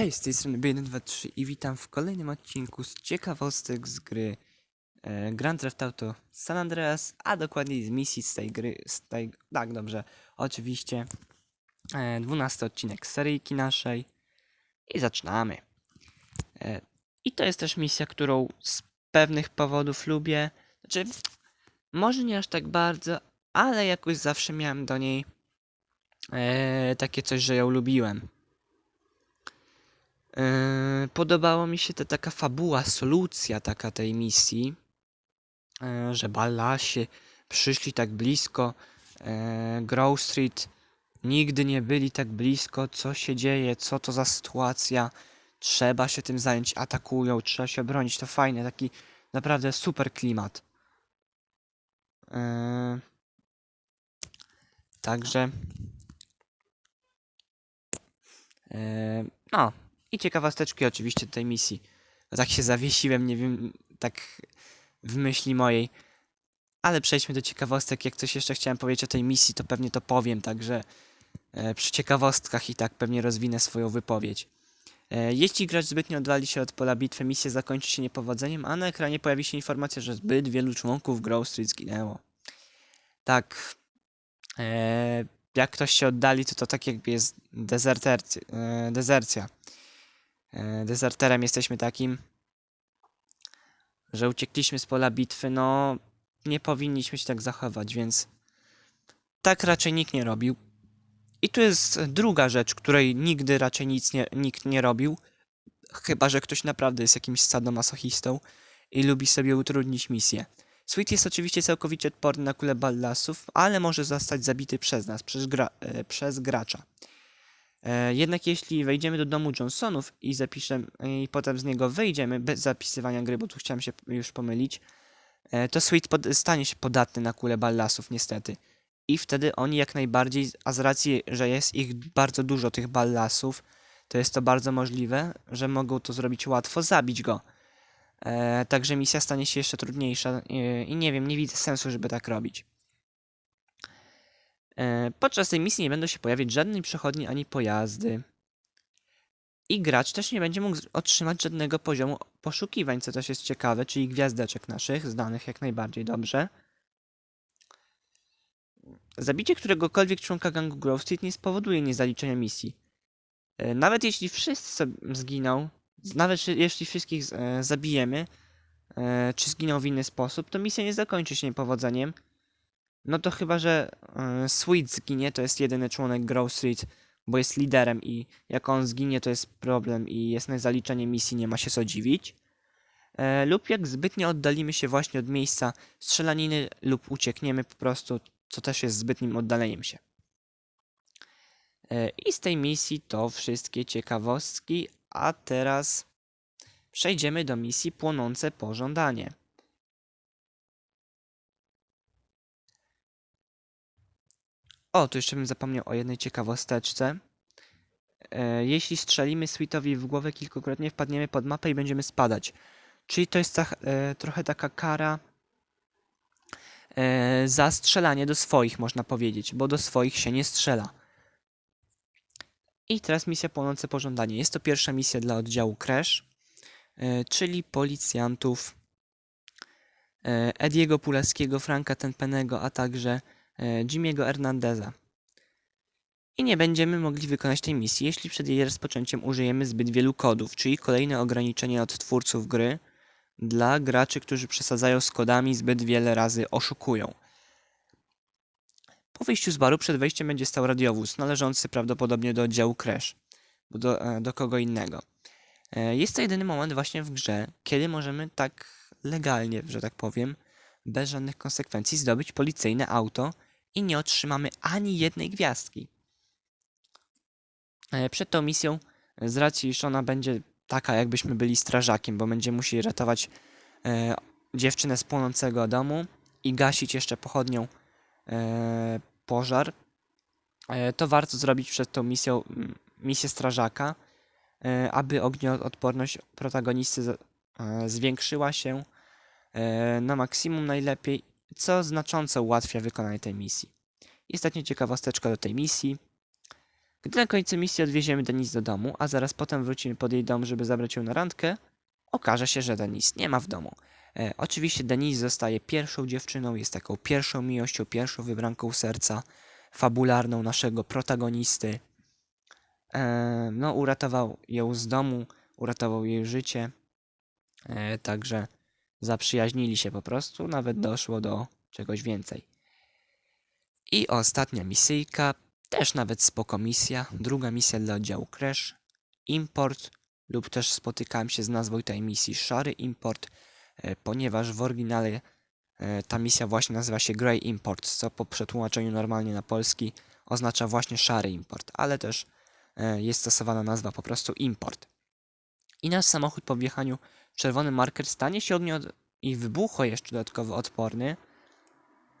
Cześć, z tej strony B123 i witam w kolejnym odcinku z ciekawostek z gry e, Grand Theft Auto San Andreas, a dokładniej z misji z tej gry, z tej, tak dobrze, oczywiście, e, 12 odcinek seryjki naszej i zaczynamy. E, I to jest też misja, którą z pewnych powodów lubię, znaczy, może nie aż tak bardzo, ale jakoś zawsze miałem do niej e, takie coś, że ją lubiłem. Yy, podobało mi się ta taka fabuła, solucja taka tej misji, yy, że Ballasi przyszli tak blisko, yy, Grove Street nigdy nie byli tak blisko, co się dzieje, co to za sytuacja, trzeba się tym zająć, atakują, trzeba się bronić, to fajne, taki naprawdę super klimat. Także. No, i ciekawosteczki oczywiście tej misji. No tak się zawiesiłem, nie wiem, tak w myśli mojej. Ale przejdźmy do ciekawostek. Jak coś jeszcze chciałem powiedzieć o tej misji, to pewnie to powiem, także e, przy ciekawostkach i tak pewnie rozwinę swoją wypowiedź. E, jeśli gracz zbytnio oddali się od pola bitwy, misja zakończy się niepowodzeniem, a na ekranie pojawi się informacja, że zbyt wielu członków Grove Street zginęło. Tak. E, jak ktoś się oddali, to to tak jakby jest dezertercy, e, dezerterem jesteśmy takim, że uciekliśmy z pola bitwy, no nie powinniśmy się tak zachować, więc tak raczej nikt nie robił. I tu jest druga rzecz, której nigdy raczej nic nie, nikt nie robił, chyba że ktoś naprawdę jest jakimś sadomasochistą i lubi sobie utrudnić misję. Sweet jest oczywiście całkowicie odporny na kulę ballasów, ale może zostać zabity przez nas, przez, gra, e, przez gracza. E, jednak jeśli wejdziemy do domu Johnsonów i zapiszemy, i potem z niego wyjdziemy bez zapisywania gry, bo tu chciałem się już pomylić, e, to Sweet stanie się podatny na kulę ballasów niestety. I wtedy oni jak najbardziej, a z racji, że jest ich bardzo dużo tych ballasów, to jest to bardzo możliwe, że mogą to zrobić łatwo, zabić go. E, także misja stanie się jeszcze trudniejsza i nie wiem, nie widzę sensu, żeby tak robić. E, Podczas tej misji nie będą się pojawiać żadnej przechodni ani pojazdy. I gracz też nie będzie mógł otrzymać żadnego poziomu poszukiwań, co też jest ciekawe, czyli gwiazdeczek naszych, znanych jak najbardziej dobrze. Zabicie któregokolwiek członka gangu Grove Street nie spowoduje niezaliczenia misji. E, Nawet jeśli wszyscy zginą, nawet jeśli wszystkich e, zabijemy, czy zginą w inny sposób, to misja nie zakończy się niepowodzeniem. No to chyba, że e, Sweet zginie, to jest jedyny członek Grove Street, bo jest liderem i jak on zginie, to jest problem i jest na zaliczenie misji, nie ma się co dziwić. E, lub jak zbytnio oddalimy się właśnie od miejsca strzelaniny lub uciekniemy po prostu, co też jest zbytnim oddaleniem się. E, I z tej misji to wszystkie ciekawostki, a teraz przejdziemy do misji płonące pożądanie. O, tu jeszcze bym zapomniał o jednej ciekawosteczce. E, jeśli strzelimy Sweetowi w głowę kilkukrotnie, wpadniemy pod mapę i będziemy spadać. Czyli to jest ta, e, trochę taka kara e, za strzelanie do swoich, można powiedzieć, bo do swoich się nie strzela. I teraz misja Płonące Pożądanie. Jest to pierwsza misja dla oddziału Crash, czyli policjantów Ediego Pulaskiego, Franka Tenpenego, a także Jimmy'ego Hernandeza. I nie będziemy mogli wykonać tej misji, jeśli przed jej rozpoczęciem użyjemy zbyt wielu kodów, czyli kolejne ograniczenie od twórców gry dla graczy, którzy przesadzają z kodami, zbyt wiele razy oszukują. Po wyjściu z baru przed wejściem będzie stał radiowóz, należący prawdopodobnie do oddziału Crash, bo do, e, do kogo innego. E, Jest to jedyny moment właśnie w grze, kiedy możemy tak legalnie, że tak powiem, bez żadnych konsekwencji zdobyć policyjne auto i nie otrzymamy ani jednej gwiazdki. E, Przed tą misją, z racji, iż ona będzie taka, jakbyśmy byli strażakiem, bo będziemy musieli ratować e, dziewczynę z płonącego domu i gasić jeszcze pochodnią e, pożar, e, to warto zrobić przed tą misją misję strażaka, e, aby ognioodporność protagonisty z- e, zwiększyła się e, na maksimum najlepiej, co znacząco ułatwia wykonanie tej misji. I ostatnia ciekawosteczka do tej misji. Gdy na końcu misji odwieziemy Denis do domu, a zaraz potem wrócimy pod jej dom, żeby zabrać ją na randkę, okaże się, że Denis nie ma w domu. E, oczywiście Denis zostaje pierwszą dziewczyną, jest taką pierwszą miłością, pierwszą wybranką serca fabularną naszego protagonisty. E, no, uratował ją z domu, uratował jej życie. E, także zaprzyjaźnili się po prostu, nawet doszło do czegoś więcej. I ostatnia misyjka, też nawet spoko misja, druga misja dla oddziału Crash, import lub też spotykałem się z nazwą tej misji Szary Import, e, ponieważ w oryginale e, ta misja właśnie nazywa się Grey Import, co po przetłumaczeniu normalnie na polski oznacza właśnie szary import, ale też e, jest stosowana nazwa po prostu import. I nasz samochód po wjechaniu czerwony marker stanie się od niej i wybucho jeszcze dodatkowo odporny.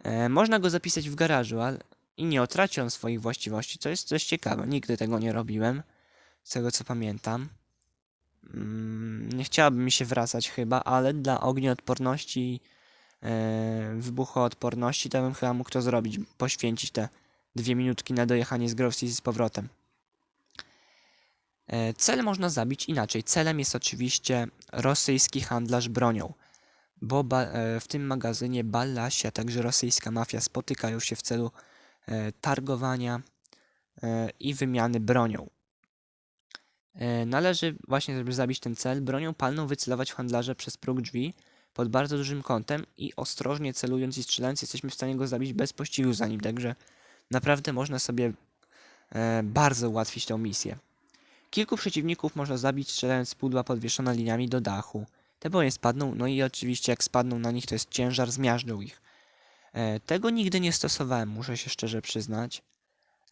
E, można go zapisać w garażu, ale i nie utraci on swoich właściwości, co jest dość ciekawe. Nigdy tego nie robiłem, z tego co pamiętam. Mm, nie chciałoby mi się wracać chyba, ale dla ognioodporności e, wybuchoodporności to bym chyba mógł to zrobić, poświęcić te dwie minutki na dojechanie z City z powrotem. E, Cel można zabić inaczej. Celem jest oczywiście rosyjski handlarz bronią, bo e, w tym magazynie Ballasi, a także rosyjska mafia spotykają się w celu e, targowania i wymiany bronią. Należy właśnie, żeby zabić ten cel, bronią palną wycelować w handlarza przez próg drzwi pod bardzo dużym kątem i ostrożnie celując i strzelając jesteśmy w stanie go zabić bez pościgu za nim, także naprawdę można sobie bardzo ułatwić tą misję. Kilku przeciwników można zabić strzelając z pudła podwieszone liniami do dachu. Te bronie spadną, no i oczywiście jak spadną na nich to jest ciężar, zmiażdżą ich. E, tego nigdy nie stosowałem, muszę się szczerze przyznać.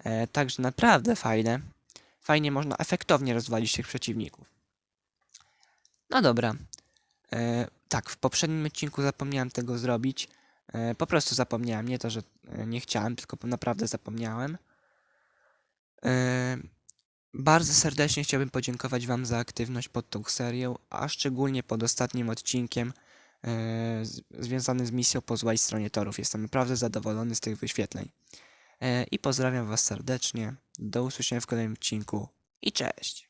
E, także naprawdę fajne. Fajnie można efektownie rozwalić tych przeciwników. No dobra. E, tak, w poprzednim odcinku zapomniałem tego zrobić. E, po prostu zapomniałem, nie to, że e, nie chciałem, tylko naprawdę zapomniałem. E, bardzo serdecznie chciałbym podziękować Wam za aktywność pod tą serią, a szczególnie pod ostatnim odcinkiem z, związanym z misją po złej stronie torów. Jestem naprawdę zadowolony z tych wyświetleń. E, I pozdrawiam Was serdecznie. Do usłyszenia w kolejnym odcinku i cześć!